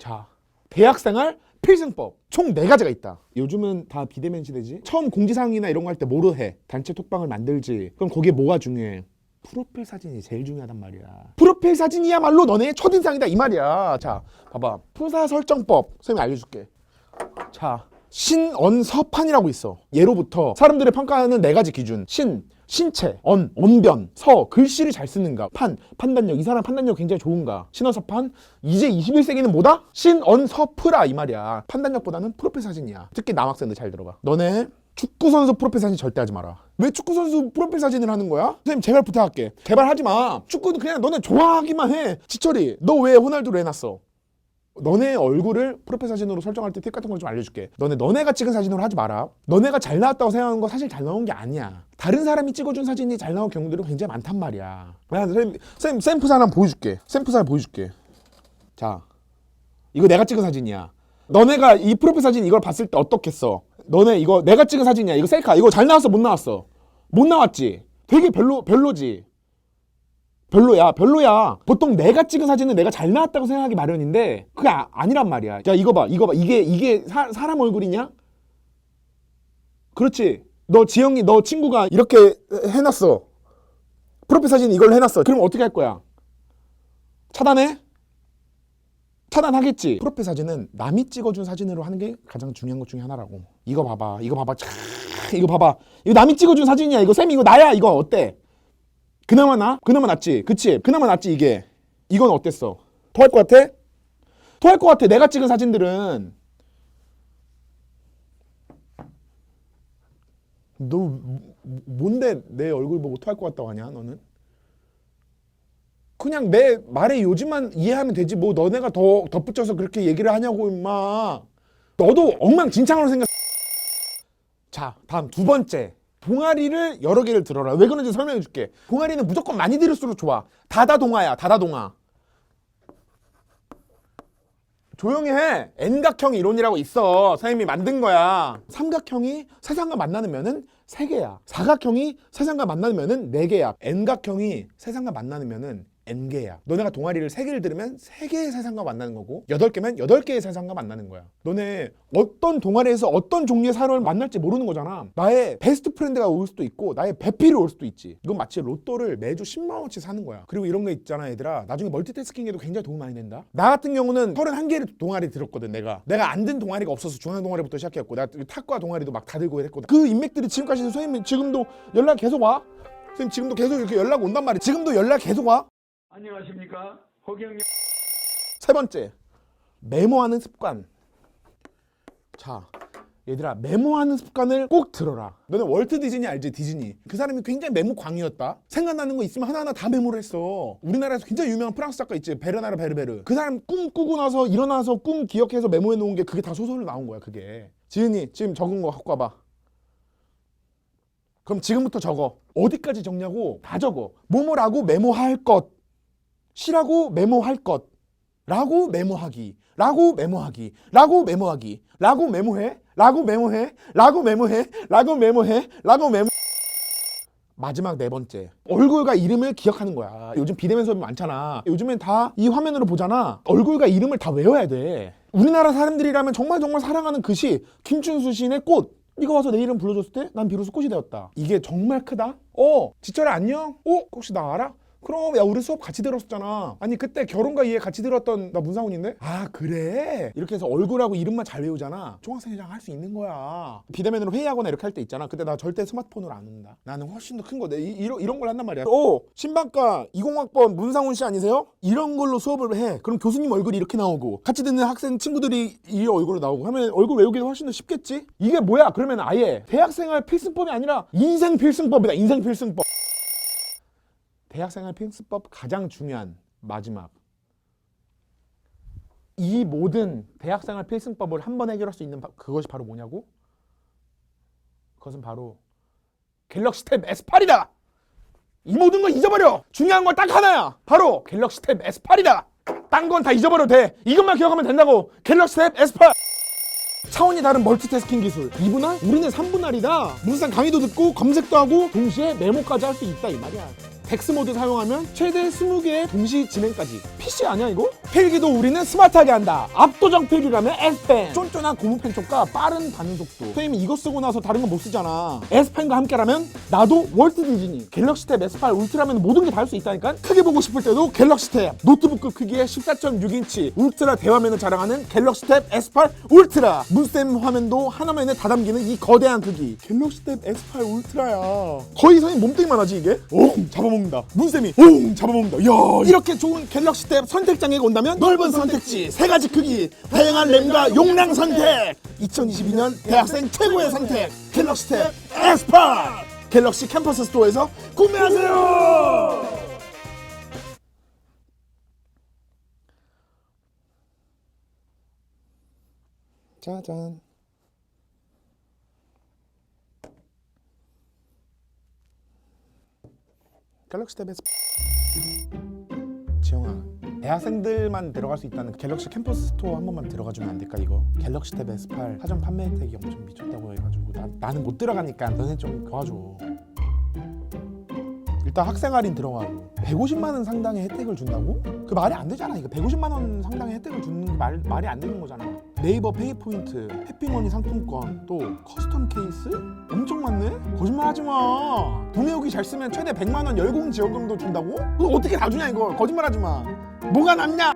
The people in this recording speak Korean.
자, 대학생활 필승법 총 네 가지가 있다. 요즘은 다 비대면 시대지. 처음 공지사항이나 이런 거 할 때 뭐로 해? 단체 톡방을 만들지. 그럼 거기에 뭐가 중요해? 프로필 사진이 제일 중요하단 말이야. 프로필 사진이야말로 너네 첫인상이다 이 말이야. 자, 봐봐. 프사 설정법 선생님이 알려줄게. 자, 신언서판이라고 있어. 예로부터 사람들의 평가하는 네 가지 기준. 신, 신체, 언, 언변, 서, 글씨를 잘 쓰는가, 판, 판단력, 이 사람 판단력 굉장히 좋은가, 신언서판, 이제 21세기는 뭐다? 신언서프라 이 말이야. 판단력보다는 프로필 사진이야. 특히 남학생들 잘 들어봐. 너네 축구 선수 프로필 사진 절대 하지 마라. 왜 축구 선수 프로필 사진을 하는 거야? 선생님 제발 부탁할게. 개발하지 마. 축구는 그냥 너네 좋아하기만 해. 지철이 너 왜 호날두로 해놨어? 너네 얼굴을 프로필 사진으로 설정할 때 팁 같은 걸 좀 알려줄게. 너네 너네가 찍은 사진으로 하지 마라. 너네가 잘 나왔다고 생각하는 거 사실 잘 나온 게 아니야. 다른 사람이 찍어준 사진이 잘 나온 경우들은 굉장히 많단 말이야. 야, 선생님, 쌤 샘플 하나 보여줄게. 샘플 하나 보여줄게. 자, 이거 내가 찍은 사진이야. 너네가 이 프로필 사진 이걸 봤을 때 어떻겠어? 너네 이거 내가 찍은 사진이야. 이거 셀카. 이거 잘 나왔어? 못 나왔어? 못 나왔지. 되게 별로 별로지. 별로야, 별로야. 보통 내가 찍은 사진은 내가 잘 나왔다고 생각하기 마련인데 그게 아, 아니란 말이야. 자, 이거 봐, 이거 봐. 이게 이게 사, 사람 얼굴이냐? 그렇지. 너 지영이 너 친구가 이렇게 해놨어. 프로필 사진 이걸 해놨어. 그럼 어떻게 할 거야? 차단해? 차단하겠지. 프로필 사진은 남이 찍어준 사진으로 하는 게 가장 중요한 것 중에 하나라고. 이거 봐봐, 이거 봐봐, 차, 이거 봐봐. 이거 남이 찍어준 사진이야. 이거 쌤 이거 나야. 이거 어때? 그나마 나? 그나마 낫지. 그치? 그나마 낫지 이게. 이건 어땠어? 토할 것 같아? 토할 것 같아. 내가 찍은 사진들은 너 뭐- 뭔데 내 얼굴 보고 토할 것 같다고 하냐 너는? 그냥 내 말의 요지만 이해하면 되지 뭐 너네가 더 덧붙여서 그렇게 얘기를 하냐고 임마 너도 엉망진창으로 생겼 자 다음 두 번째 동아리를 여러 개를 들어라. 왜 그런지 설명해 줄게. 동아리는 무조건 많이 들을수록 좋아. 다다동아야 다다동아. 조용히 해. N각형 이론이라고 있어. 선생님이 만든 거야. 삼각형이 세상과 만나는 면은 세개야. 사각형이 세상과 만나는 면은 네개야. N각형이 세상과 만나는 면은 N개야. 너네가 동아리를 세개를 들으면 세개의 세상과 만나는 거고 여덟 개면 여덟 개의 세상과 만나는 거야. 너네 어떤 동아리에서 어떤 종류의 사람을 만날지 모르는 거잖아. 나의 베스트 프렌드가 올 수도 있고 나의 배필이 올 수도 있지. 이건 마치 로또를 매주 10만 원치 사는 거야. 그리고 이런 거 있잖아 얘들아. 나중에 멀티태스킹에도 굉장히 도움 많이 된다. 나 같은 경우는 31개를 동아리 들었거든 내가. 내가 안 든 동아리가 없어서 중앙 동아리부터 시작했고 내가 탁과 동아리도 막 다 들고 했거든. 그 인맥들이 지금까지 선생님 지금도 연락 계속 와. 선생님 지금도 계속 이렇게 연락 온단 말이야. 지금도 연락 계속 와. 안녕하십니까? 허경영 세 번째 메모하는 습관. 자 얘들아 메모하는 습관을 꼭 들어라. 너네 월트 디즈니 알지 디즈니? 그 사람이 굉장히 메모 광이었다. 생각나는 거 있으면 하나하나 다 메모를 했어. 우리나라에서 굉장히 유명한 프랑스 작가 있지 베르나르 베르베르. 그 사람 꿈 꾸고 나서 일어나서 꿈 기억해서 메모해 놓은 게 그게 다 소설로 나온 거야 그게. 지은이 지금 적은 거 갖고 와봐. 그럼 지금부터 적어. 어디까지 적냐고? 다 적어. 뭐뭐라고 메모할 것 시라고 메모할 것. 라고 메모하기. 라고 메모하기. 라고 메모하기. 라고 메모해. 라고 메모해. 라고 메모해. 라고 메모해. 라고 메모. 마지막 네 번째. 얼굴과 이름을 기억하는 거야. 요즘 비대면 수업이 많잖아. 요즘엔 다 이 화면으로 보잖아. 얼굴과 이름을 다 외워야 돼. 우리나라 사람들이라면 정말 정말 사랑하는 그 시 김춘수 시인의 꽃. 네가 와서 내 이름 불러줬을 때 난 비로소 꽃이 되었다. 이게 정말 크다? 어 지철아 안녕? 어 혹시 나 알아? 그럼 야 우리 수업 같이 들었었잖아. 아니 그때 결혼과 이해 같이 들었던 나 문상훈인데? 아 그래? 이렇게 해서 얼굴하고 이름만 잘 외우잖아. 중학생이랑 할수 있는 거야. 비대면으로 회의하거나 이렇게 할 때 있잖아. 그때 나 절대 스마트폰으로 안 한다. 나는 훨씬 더 큰 거. 내 이런 이런 걸 한단 말이야. 오 신방과 20학번 문상훈 씨 아니세요? 이런 걸로 수업을 해. 그럼 교수님 얼굴이 이렇게 나오고 같이 듣는 학생 친구들이 이 얼굴로 나오고 하면 얼굴 외우기가 훨씬 더 쉽겠지? 이게 뭐야? 그러면 아예 대학생활 필승법이 아니라 인생 필승법이다. 인생 필승법 대학생활 필수법 가장 중요한 마지막 이 모든 대학생활 필승법을 한 번 해결할 수 있는 바- 그것이 바로 뭐냐고? 그것은 바로 갤럭시 탭 S8이다. 이 모든 걸 잊어버려. 중요한 건 딱 하나야. 바로 갤럭시 탭 S8이다. 딴 건 다 잊어버려도 돼. 이것만 기억하면 된다고. 갤럭시 탭 S8. 차원이 다른 멀티태스킹 기술 2분할? 우리는 3분할이다 무슨 강의도 듣고 검색도 하고 동시에 메모까지 할 수 있다 이 말이야 덱스 모드 사용하면 최대 20개의 동시 진행까지. PC 아니야 이거? 필기도 우리는 스마트하게 한다. 압도적 필기감의 S펜 쫀쫀한 고무 펜 촉과 빠른 반응 속도. 선생님이 이거 쓰고 나서 다른 거못 쓰잖아. S펜과 함께라면 나도 월트 디즈니 갤럭시 탭 S8 울트라면 모든 게 다 할 수 있다니까? 크게 보고 싶을 때도 갤럭시 탭. 노트북급 크기의 14.6인치 울트라 대화면을 자랑하는 갤럭시 탭 S8 울트라. 문쌤 화면도 하나면에 다 담기는 이 거대한 크기. 갤럭시 탭 S8 울트라야. 거의 선생님 몸뚱이만 하지 이게? 옹 잡아먹는 다. 문쌤이 옹 잡아먹는다. 야 이렇게 좋은 갤럭시 탭 선택장에 온다면 넓은 선택지. 세 가지 크기 다양한 램과 용량 선택. 2022년 대학생 최고의 선택 갤럭시 탭 S8 갤럭시 캠퍼스 스토어에서 구매하세요. 짜잔 갤럭시 탭 S 지영아 대학생들만 들어갈 수 있다는 갤럭시 캠퍼스 스토어 한 번만 들어가 주면 안 될까 이거? 갤럭시 탭 S8 사전 판매 혜택이 엄청 미쳤다고 해가지고 나, 나는 못 들어가니까 너네 좀 도와줘 일단 학생 할인 들어가고 150만 원 상당의 혜택을 준다고? 그 말이 안 되잖아. 이거 150만 원 상당의 혜택을 주는 게 말, 말이 안 되는 거잖아. 네이버 페이 포인트 해피머니 상품권 또 커스텀 케이스? 엄청 많네? 거짓말 하지 마. 구매 후기 잘 쓰면 최대 100만 원 열공 지원금도 준다고? 어떻게 다 주냐 이거 거짓말 하지 마. 뭐가 남냐